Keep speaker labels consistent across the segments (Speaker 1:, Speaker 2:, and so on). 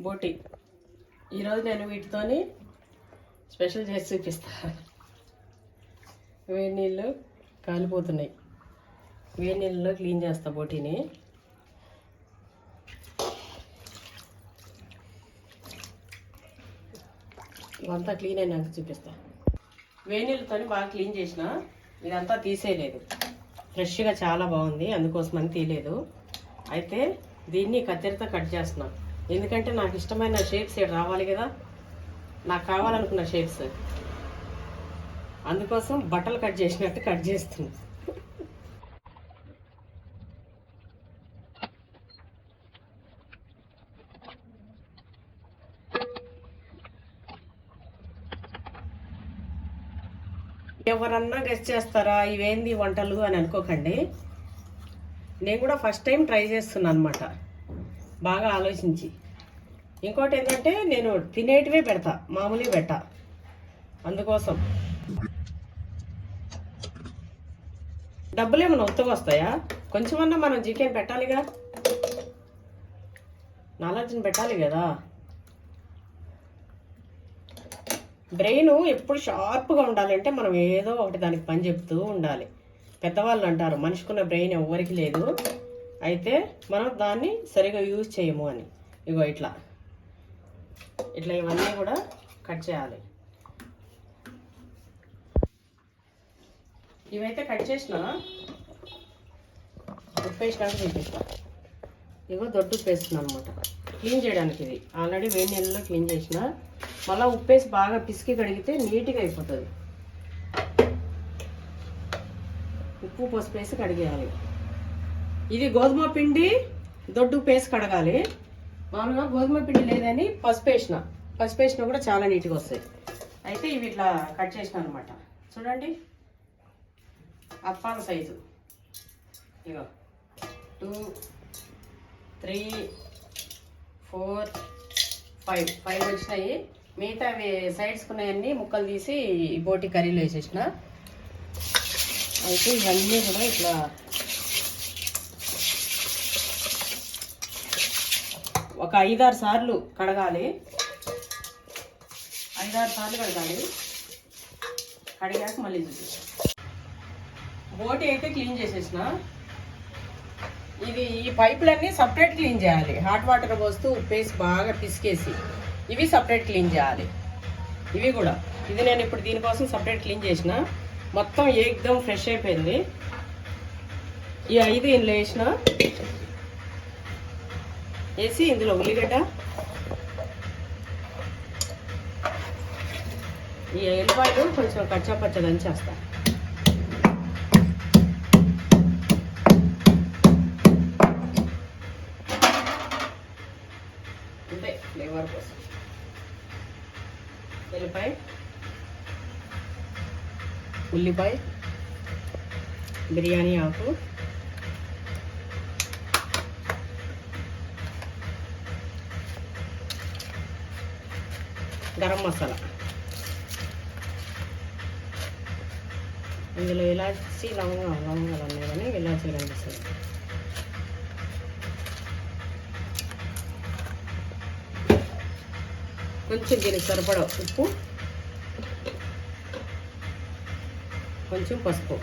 Speaker 1: బోటి. ఈరోజు నేను వీటితోని స్పెషల్ చేసి చూపిస్తాను. వేడి నీళ్ళు కాలిపోతున్నాయి. వేడి నీళ్ళలో క్లీన్ చేస్తా బోటిని. అంతా క్లీన్ అయినాక చూపిస్తా. వేడి బాగా క్లీన్ చేసిన. ఇదంతా తీసేయలేదు. ఫ్రెష్గా చాలా బాగుంది. అందుకోసమని తీయలేదు. అయితే దీన్ని కత్తెరతో కట్ చేస్తున్నాను ఎందుకంటే నాకు ఇష్టమైన షేప్స్ ఇక్కడ రావాలి కదా. నాకు కావాలనుకున్న షేప్స్ అందుకోసం బట్టలు కట్ చేసినట్టు కట్ చేస్తుంది ఎవరన్నా గెస్ట్ చేస్తారా? ఇవేంది వంటలు అని అనుకోకండి. నేను కూడా ఫస్ట్ టైం ట్రై చేస్తున్నాను అనమాట బాగా ఆలోచించి. ఇంకోటి ఏంటంటే నేను తినేటివే పెడతా మామూలుగా పెట్టా. అందుకోసం. డబ్బులు ఏమైనా ఉత్తగా వస్తాయా? కొంచెమన్నా మనం చికెన్ పెట్టాలిగా? నాలెడ్జ్ని పెట్టాలి కదా. బ్రెయిన్ ఎప్పుడు షార్ప్గా ఉండాలంటే మనం ఏదో ఒకటి దానికి పని చెప్తూ ఉండాలి. పెద్దవాళ్ళు అంటారు మనిషికున్న బ్రెయిన్ ఎవరికి లేదు. అయితే మనం దాన్ని సరిగా యూజ్ చేయము అని. ఇగో ఇట్లా. ఇట్లా ఇవన్నీ కూడా కట్ చేయాలి. ఇవైతే కట్ చేసిన ఉప్పు వేసినాక చూపిస్తా ఇగో దొడ్డు ఉప్పు వేస్తున్నాను అనమాట క్లీన్ చేయడానికి ఇది. ఆల్రెడీ వేడి నీళ్ళలో క్లీన్ చేసిన. మళ్ళీ ఉప్పేసి బాగా పిసికి కడిగితే నీట్గా అయిపోతుంది. ఉప్పు పసుపు వేసి కడిగేయాలి. ఇది గోధుమ పిండి దొడ్డు పేసి కడగాలి. మామూలుగా గోధుమ పిండి లేదని పసుపు వేసిన. పసుపు వేసినా కూడా చాలా నీట్గా వస్తాయి. అయితే ఇవి ఇట్లా కట్ చేసిన అనమాట చూడండి. అప్పాల సైజు. ఇగో. Two three four five. Five వచ్చినాయి. మిగతా అవి సైడ్స్ ఉన్నాయన్నీ ముక్కలు తీసి ఈ బోటి కర్రీలో వేసేసిన. అయితే ఇవన్నీ కూడా ఇట్లా ఒక ఐదారు సార్లు కడగాలి. ఐదారు సార్లు కడగాలి. కడిగాక మళ్ళీ చూపిస్తాను బోటి అయితే క్లీన్ చేసేసిన. ఇది ఈ పైపులన్నీ సపరేట్ క్లీన్ చేయాలి. హాట్ వాటర్ పోస్తూ ఉప్పేసి బాగా పిసికేసి ఇవి సపరేట్ క్లీన్ చేయాలి. ఇవి కూడా. ఇది నేను ఇప్పుడు దీనికోసం సపరేట్ క్లీన్ చేసిన. మొత్తం ఏకదం ఫ్రెష్ అయిపోయింది. ఈ ఐదు ఇందులో వేసిన వేసి ఇందులో ఉల్లిగడ్డ. ఈ ఎల్లిపాయలు కొంచెం కచ్చా పచ్చ దంచేస్తా. అంతే ఫ్లేవర్ కోసం. ఎల్లిపాయ. ఉల్లిపాయ. బిర్యానీ ఆకు. గరం మసాలా. ఇందులో ఇలాచి లవంగా లవంగాలు ఉన్నాయి కానీ ఇలాచీ కనిపిస్తుంది కొంచెం దీనికి సరిపడ ఉప్పు కొంచెం పసుపు.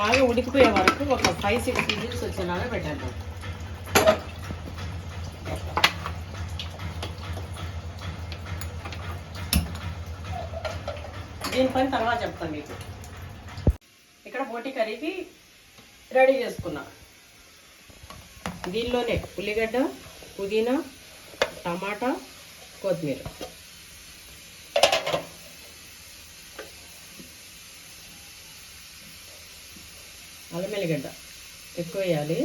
Speaker 1: బాగా ఉడికిపోయే వరకు ఒక ఫైవ్ సిక్స్ విజిల్స్ వచ్చేలాగా పెట్టాలి దీని పని తర్వాత చెప్తాను మీకు. ఇక్కడ బోటి కర్రీకి రెడీ చేసుకున్నా. దీనిలోనే ఉల్లిగడ్డ పుదీనా టమాటా కొత్తిమీర. అల్లం వెల్లిగడ్డ ఎక్కువ వేయాలి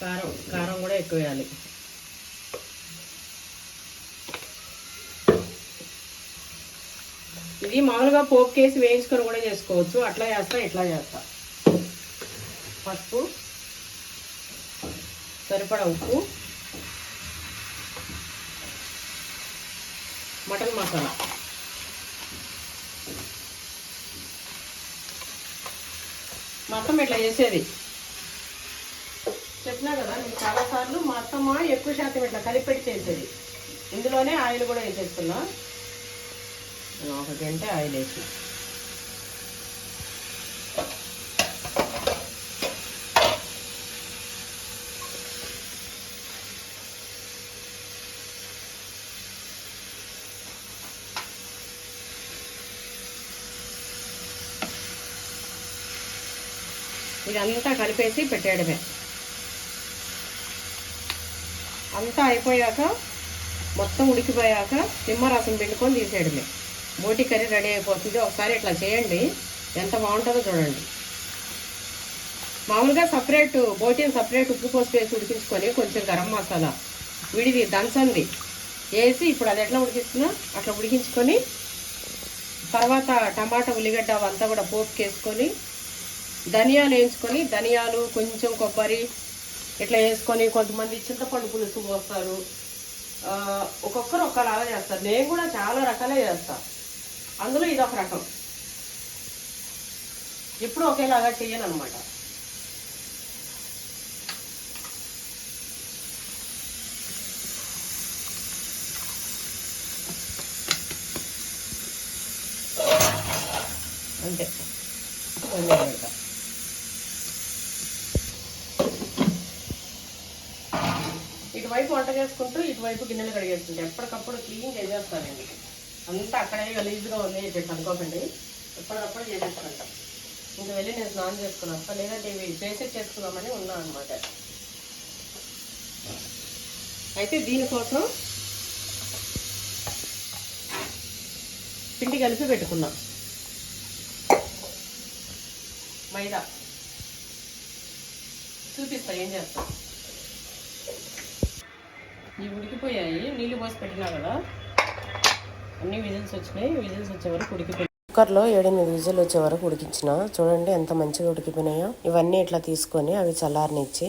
Speaker 1: కారం కారం కూడా ఎక్కువ వేయాలి ఇది మామూలుగా పోపు కేసి వేయించుకొని కూడా చేసుకోవచ్చు. అట్లా చేస్తా ఇట్లా చేస్తా. పసుపు సరిపడా ఉప్పు మటన్ మసాలా. మొత్తం ఇట్లా చేసేది. చెప్పినా కదా నేను చాలాసార్లు మా అత్తమ్మ ఎక్కువ శాతం ఇట్లా కలిపెట్టి చేసేది. ఇందులోనే ఆయిల్ కూడా వేసేస్తున్నా ఒక గంట ఆయిల్ వేసి. ఇదంతా కలిపేసి పెట్టేయడమే. అంతా అయిపోయాక మొత్తం ఉడికిపోయాక నిమ్మరసం పిండుకొని తీసేయడమే. బోటి కర్రీ రెడీ అయిపోతుంది. ఒకసారి ఇట్లా చేయండి. ఎంత బాగుంటుందో చూడండి. మామూలుగా సపరేట్ బోటీని సపరేట్ ఉప్పు పసుపు వేసి ఉడికించుకొని కొంచెం గరం మసాలా విడిది దంచంది. వేసి ఇప్పుడు అది ఎట్లా ఉడికిస్తున్నా అట్లా ఉడికించుకొని తర్వాత టమాటా ఉల్లిగడ్డ అవంతా కూడా పోపుకేసుకొని ధనియాలు వేయించుకొని ధనియాలు కొంచెం కొబ్బరి ఇట్లా వేసుకొని కొంతమంది చింతపండు పులుసు పోస్తారు. ఒక్కొక్కరు ఒక్కలాగా చేస్తారు. నేను కూడా చాలా రకాలే చేస్తాను అందులో ఇది ఒక రకం. ఎప్పుడు ఒకేలాగా చేయను అనమాట అంతే ఇటువైపు వంట చేసుకుంటూ ఇటువైపు గిన్నెలు కడిగేస్తుంటే ఎప్పటికప్పుడు క్లీన్ చేసేస్తానండి అంతా అక్కడే గలీజ్గా ఉంది చెప్పి అనుకోకండి. ఎప్పటికప్పుడు చేసేసుకుంటాం ఇంక వెళ్ళి నేను స్నానం చేసుకుని వస్తాను లేదంటే ఇవి చేసే చేసుకుందామని ఉన్నా అనమాట అయితే దీనికోసం పిండి కలిపి పెట్టుకున్నాం. మైదా. చూపిస్తా ఏం చేస్తాను ఇవి ఉడికిపోయాయి. నీళ్ళు పోసి పెట్టినా కదా? అన్ని విజిల్స్ వచ్చినాయి. విజిల్స్ వచ్చే వరకు ఉడికిపోయి కుక్కర్లో ఏడెనిమిది విజిల్ వచ్చే వరకు ఉడికించిన. చూడండి ఎంత మంచిగా ఉడికిపోయినాయో. ఇవన్నీ ఇట్లా తీసుకొని అవి చల్లారనిచ్చి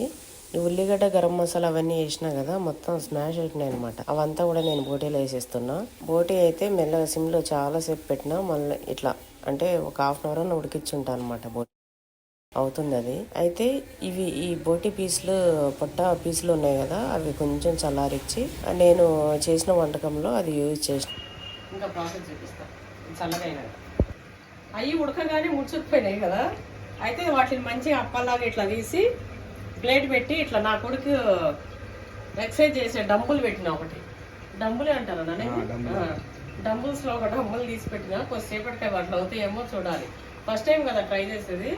Speaker 1: ఈ ఉల్లిగడ్డ గరం మసాలా అవన్నీ వేసినా కదా మొత్తం స్మాష్ అయిపోయినాయి అనమాట అవంతా కూడా నేను బోటీలో వేసేస్తున్నా. బోటీ అయితే మెల్లగా సిమ్లో చాలా సేపు పెట్టినా మళ్ళీ ఇట్లా అంటే ఒక హాఫ్ అన్ అవర్ ఉడికించుంటా అనమాట బోటీ. అవుతుంది అది అయితే ఇవి ఈ బోటి పీసులు పొట్ట పీసులు ఉన్నాయి కదా అవి కొంచెం చల్లారిచ్చి నేను చేసిన వంటకంలో అది యూజ్ చేసిన ఇంకా ప్రాసెస్ చూపిస్తా. చల్లగైనాక. అవి ఉడకగానే ముడుచుకుపోయినాయి కదా. అయితే వాటిని మంచిగా అప్పల్లాగా ఇట్లా తీసి ప్లేట్ పెట్టి ఇట్లా నా కొడుకు ఎక్సర్సైజ్ చేసే డంబుల్ పెట్టిన ఒకటి. డంబులే అంటారా నాన్న డంబుల్స్లో ఒక డంబుల్ తీసి పెట్టిన కొద్దిసేపటికి అవి అట్లా అవుతాయేమో చూడాలి. ఫస్ట్ టైం కదా ట్రై చేసేది.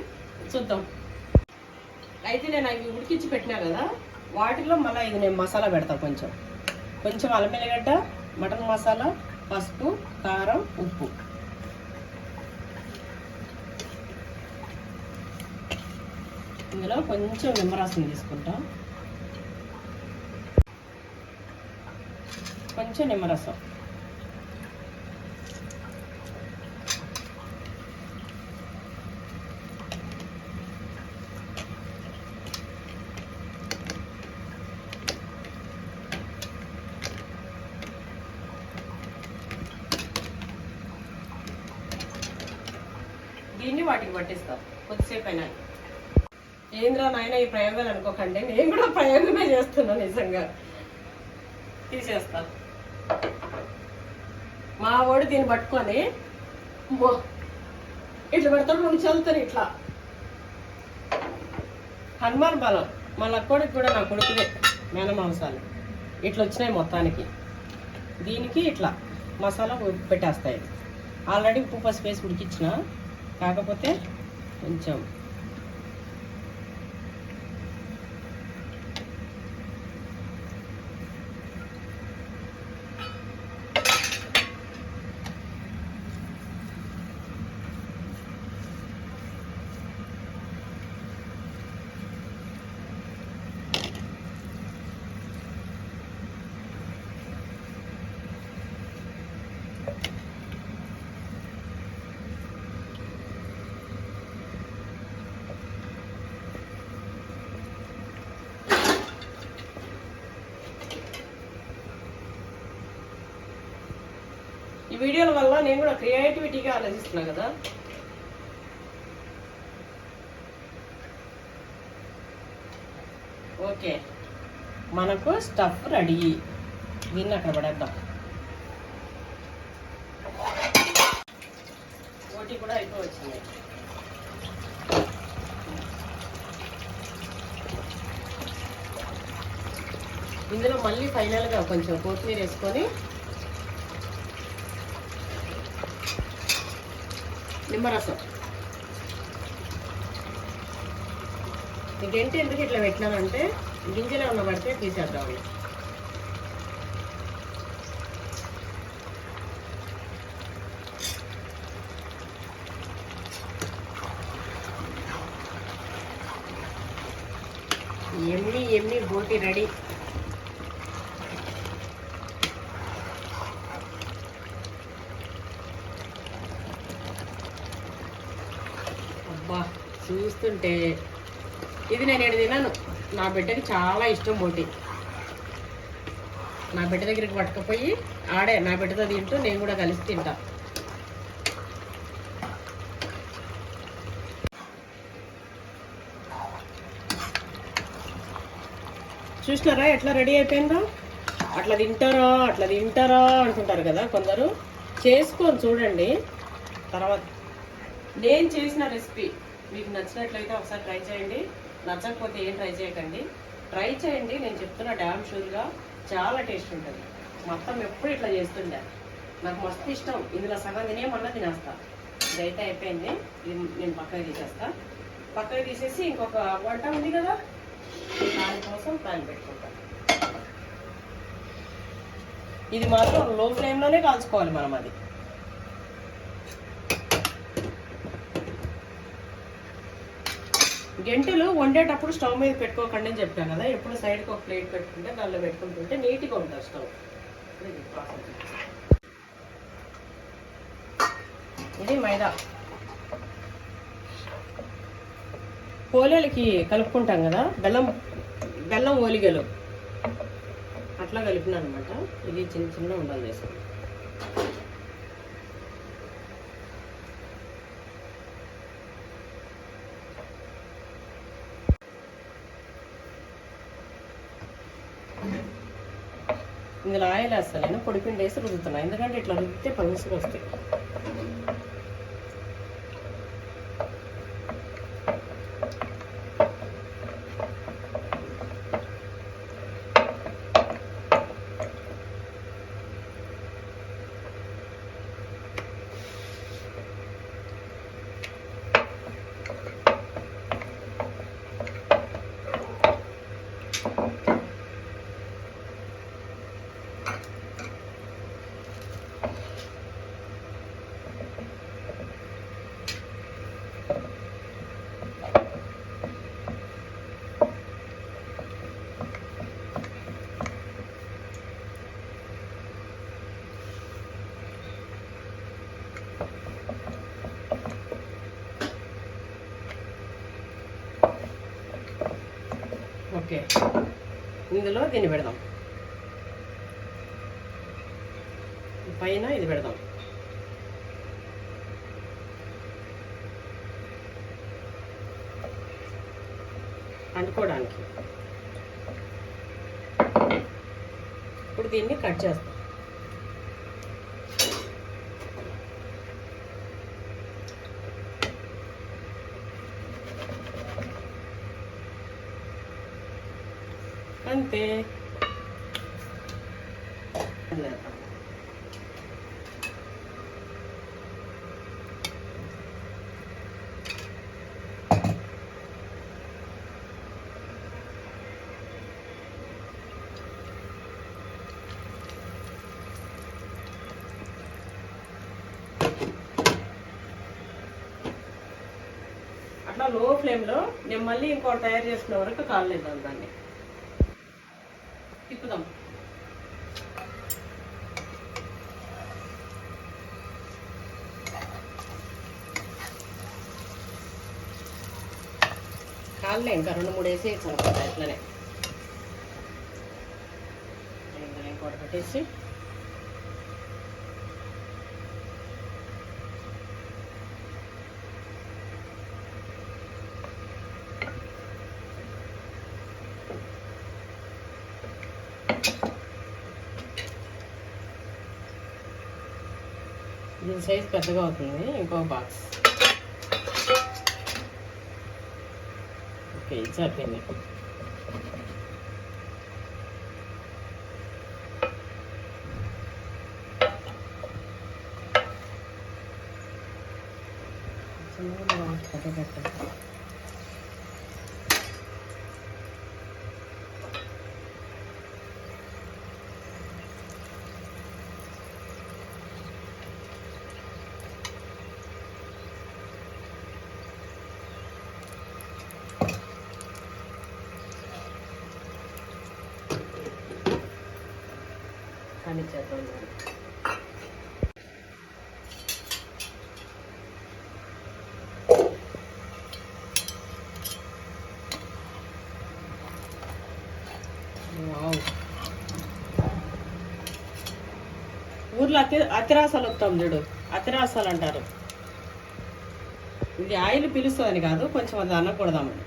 Speaker 1: చూద్దాం. అయితే నేను అవి ఉడికించి పెట్టినా కదా వాటిలో మళ్ళీ ఇది నేను మసాలా పెడతా కొంచెం. కొంచెం అల్లం వెల్లిగడ్డ మటన్ మసాలా పసుపు కారం ఉప్పు. ఇందులో కొంచెం నిమ్మరసం తీసుకుంటాం. కొంచెం నిమ్మరసం దీన్ని వాటికి పట్టిస్తాం కొద్దిసేపు అయినా ఏంద్రా నాయన ఈ ప్రయోగాలు అనుకోకండి. నేను కూడా ప్రయోగమే చేస్తున్నా నిజంగా. తీసేస్తా. మా వాడు దీన్ని పట్టుకొని ఇట్లా పెడతాడు రెండు చల్లుతారు ఇట్లా. హనుమాన్ బలం మా లక్కోడికి కూడా నా కొడుకుదే మేనమాంసాలు ఇట్లా వచ్చినాయి మొత్తానికి. దీనికి ఇట్లా మసాలా పెట్టేస్తాయి ఆల్రెడీ ఉప్పు పసుపు వేసి ఉడికిచ్చిన. కాకపోతే కొంచెం వీడియోల వల్ల నేను కూడా క్రియేటివిటీగా ఆలోచిస్తున్నా కదా. ఓకే. మనకు స్టఫ్ రెడీ. దీన్ని అక్కడ పడేద్దాం. ఓటీ కూడా అయిపోవచ్చింది. ఇందులో మళ్ళీ ఫైనల్గా కొంచెం కొత్తిమీర వేసుకొని నిమ్మరసం. ఈ గంట ఎందుకు ఇట్లా పెట్టినానంటే గింజలు ఉన్న పడితే తీసేద్దాం ఎమ్మి ఎమ్మి బోటి రెడీ. చూస్తుంటే ఇది నేను ఏడు తిన్నాను. నా బిడ్డకి చాలా ఇష్టం బోటి. నా బిడ్డ దగ్గరికి పట్టుకుపోయి ఆడే నా బిడ్డతో తింటూ నేను కూడా కలిసి తింటా. చూసినారా? ఎట్లా రెడీ అయిపోయిందో? అట్లా తింటారా అట్లా తింటారా అనుకుంటారు కదా కొందరు. చేసుకొని చూడండి. తర్వాత నేను చేసిన రెసిపీ. మీకు నచ్చినట్లయితే ఒకసారి ట్రై చేయండి. నచ్చకపోతే ఏం ట్రై చేయకండి. ట్రై చేయండి. నేను చెప్తున్నా డ్యామ్ షూర్గా చాలా టేస్ట్ ఉంటుంది. మొత్తం ఎప్పుడు ఇట్లా చేస్తుండే. నాకు మస్తు ఇష్టం. ఇందులో సగం తినేమన్నా తినేస్తా. ఇదైతే అయిపోయింది. ఇది నేను పక్కకి తీసేస్తా. పక్కకి తీసేసి ఇంకొక వంట ఉంది కదా? దానికోసం ప్యాన్ పెట్టుకుంటాను ఇది మాత్రం లో ఫ్లేమ్లోనే కాల్చుకోవాలి మనం అది. గంటలు వండేటప్పుడు స్టవ్ మీద పెట్టుకోకండి అని చెప్పాను కదా. ఎప్పుడు సైడ్కి ఒక ప్లేట్ పెట్టుకుంటే దానిలో పెట్టుకుంటుంటే నీట్గా ఉంటుంది స్టవ్. ఇది మైదా. పోలేలకి కలుపుకుంటాం కదా. బెల్లం బెల్లం ఓలిగలు. అట్లా కలిపినా అనమాట ఇది చిన్న చిన్న ఉండాలి వేసుకో ఇందులో ఆయిల్ వేస్తాను. నేను పొడిపిండి వేసి రుద్దుతున్నాను ఎందుకంటే ఇట్లా రుద్దితే పలుసులు వస్తాయి ఓకే. ఇందులో దీన్ని పెడదాం. పైన ఇది పెడదాం. అంటుకోవడానికి. ఇప్పుడు దీన్ని కట్ చేస్తాం. అంతే అట్లా లో ఫ్లేమ్లో నేను మళ్ళీ ఇంకోటి తయారు చేసుకునే వరకు కాలేదు దాన్ని. చాలులే ఇంకా రెండు మూడు వేసి సరిపోతుంది అట్లనే. ఇంకోటి పెట్టేసి. దీని సైజ్ పెద్దగా అవుతుంది ఇంకో బాక్స్. ఓకే ఇది సరిపోయింది చిన్నగా పెద్ద ఊర్లో అతి అతిరాసాలు వస్తాం చూడు. అతిరాసాలు అంటారు. ఇది ఆయిల్ పిలుస్తుందని కాదు కొంచెం అది అనకూడదామని.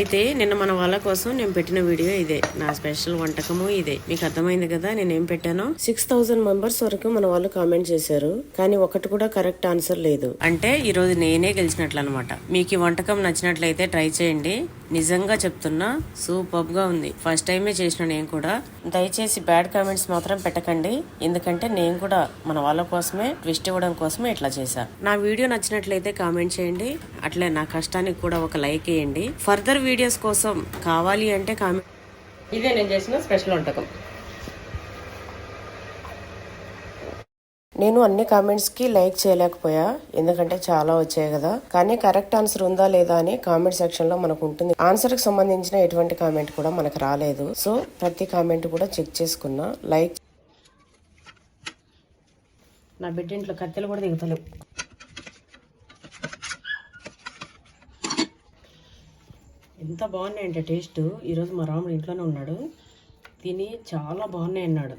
Speaker 1: అయితే నిన్న మన వాళ్ళ కోసం నేను పెట్టిన వీడియో ఇదే. నా స్పెషల్ వంటకము ఇదే. మీకు అర్థమైంది కదా నేను ఏం పెట్టానో? సిక్స్ థౌసండ్ మెంబర్స్ వరకు మన వాళ్ళు కామెంట్ చేశారు. కానీ ఒకటి కూడా కరెక్ట్ ఆన్సర్ లేదు. అంటే ఈ రోజు నేనే గెలిచినట్లు అనమాట మీకు ఈ వంటకం నచ్చినట్లయితే ట్రై చేయండి. నిజంగా చెప్తున్నా సూపర్గా ఉంది. ఫస్ట్ టైమే చేసిన నేను కూడా. దయచేసి బ్యాడ్ కామెంట్స్ మాత్రం పెట్టకండి. ఎందుకంటే నేను కూడా మన వాళ్ళ కోసమే ట్విస్ట్ ఇవ్వడం కోసమే ఇట్లా చేశా. నా వీడియో నచ్చినట్లయితే కామెంట్ చేయండి. అట్లే నా కష్టానికి కూడా ఒక లైక్ వేయండి. ఫర్దర్ వీడియోస్ కోసం కావాలి అంటే కామెంట్ ఇదే నేను చేసిన స్పెషల్ వంటకం. నేను అన్ని కామెంట్స్కి లైక్ చేయలేకపోయా ఎందుకంటే చాలా వచ్చాయి కదా. కానీ కరెక్ట్ ఆన్సర్ ఉందా లేదా అని కామెంట్ సెక్షన్లో మనకు ఉంటుంది. ఆన్సర్కి సంబంధించిన ఎటువంటి కామెంట్ కూడా మనకు రాలేదు. సో ప్రతి కామెంట్ కూడా చెక్ చేసుకున్నా. లైక్ నా బిడ్డ ఇంట్లో కత్తెలు కూడా దిగుతలేవు. ఎంత బాగున్నాయంటే టేస్ట్. ఈరోజు మా రాముడు ఇంట్లోనే ఉన్నాడు. తిని చాలా బాగున్నాయి అన్నాడు.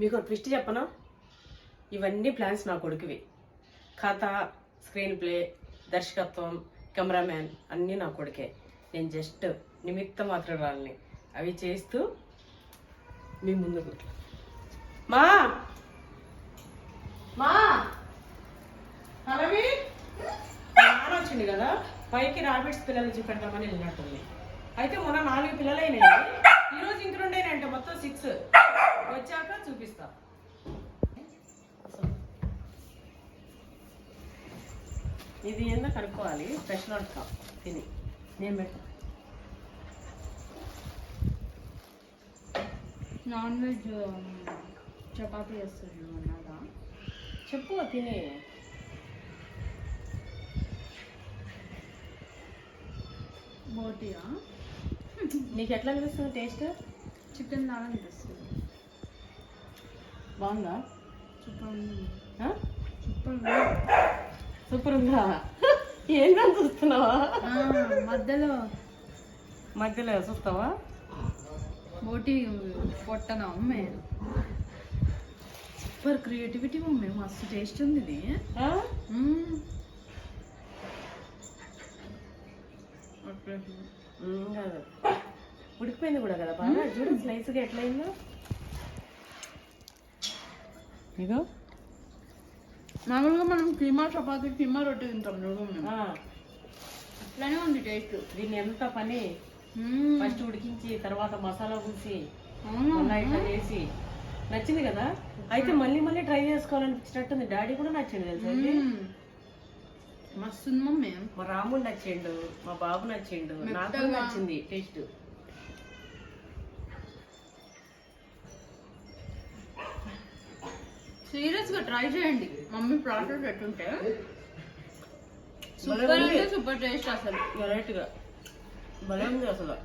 Speaker 1: మీకు ఒక ట్విస్ట్ చెప్పనా? ఇవన్నీ ప్లాన్స్ నా కొడుకువి. కథ స్క్రీన్ ప్లే దర్శకత్వం కెమెరామ్యాన్ అన్నీ నా కొడుకే. నేను జస్ట్ నిమిత్త మాత్రం వాళ్ళని అవి చేస్తూ మీ ముందుకు మా! మా! అలాగే వచ్చింది కదా పైకి రాబిట్స్ పిల్లలు చూపెడతామని వెళ్ళినట్టుంది. అయితే మొన్న నాలుగు పిల్లలు అయినాయి ఈరోజు ఇంక రెండేనంటే మొత్తం సిక్స్ వచ్చాక చూపిస్తా. ఇది ఏందో కనుక్కోవాలి స్పెషల్ వంటకం తిని. నేను పెట్టా
Speaker 2: నాన్ వెజ్ చపాతీ చేస్తుంది అన్నదా
Speaker 1: చెప్పు తిని.
Speaker 2: బోటియా
Speaker 1: నీకు ఎట్లా అనిపిస్తుంది టేస్ట్?
Speaker 2: చికెన్ లాగా అనిపిస్తుంది.
Speaker 1: బాగుందా?
Speaker 2: సూపర్? సూపర్ ఉంది.
Speaker 1: సూపర్ ఉందా? ఏంటని చూస్తున్నావా?
Speaker 2: మధ్యలో.
Speaker 1: మధ్యలో చూస్తావా?
Speaker 2: బోటి పొట్టన అమ్మే? సూపర్ క్రియేటివిటీ మమ్మీ మస్తు టేస్ట్ ఉంది ఇది.
Speaker 1: కాదు. ఉడికిపోయింది కూడా కదా బాగా? చూడు స్లైస్గా ఎట్లయిందో. ఇగో.
Speaker 2: మామూలుగా మనం కీమా చపాతీ కీమా రొట్టె తింటాం చూడు అట్లానే ఉంది టేస్ట్.
Speaker 1: దీన్ని ఎంత పని. ఫస్ట్ ఉడికించి తర్వాత మసాలా పూసి ఇట్లా చేసి. నచ్చింది కదా? అయితే మళ్ళీ మళ్ళీ ట్రై చేసుకోవాలనిపించినట్టుంది డాడీ కూడా నచ్చింది తెలుసా
Speaker 2: మస్తు మమ్మీ.
Speaker 1: మా రాముడు నచ్చిండు మా బాబు నచ్చిండు. నాకు నచ్చింది టేస్ట్.
Speaker 2: సీరియస్గా ట్రై చేయండి. మమ్మీ ప్రాసెస్ పెట్టుంటే. సూపర్ అంటే సూపర్ టేస్ట్ అసలు.
Speaker 1: వెరైటీగా భలే ఉంది అసలు.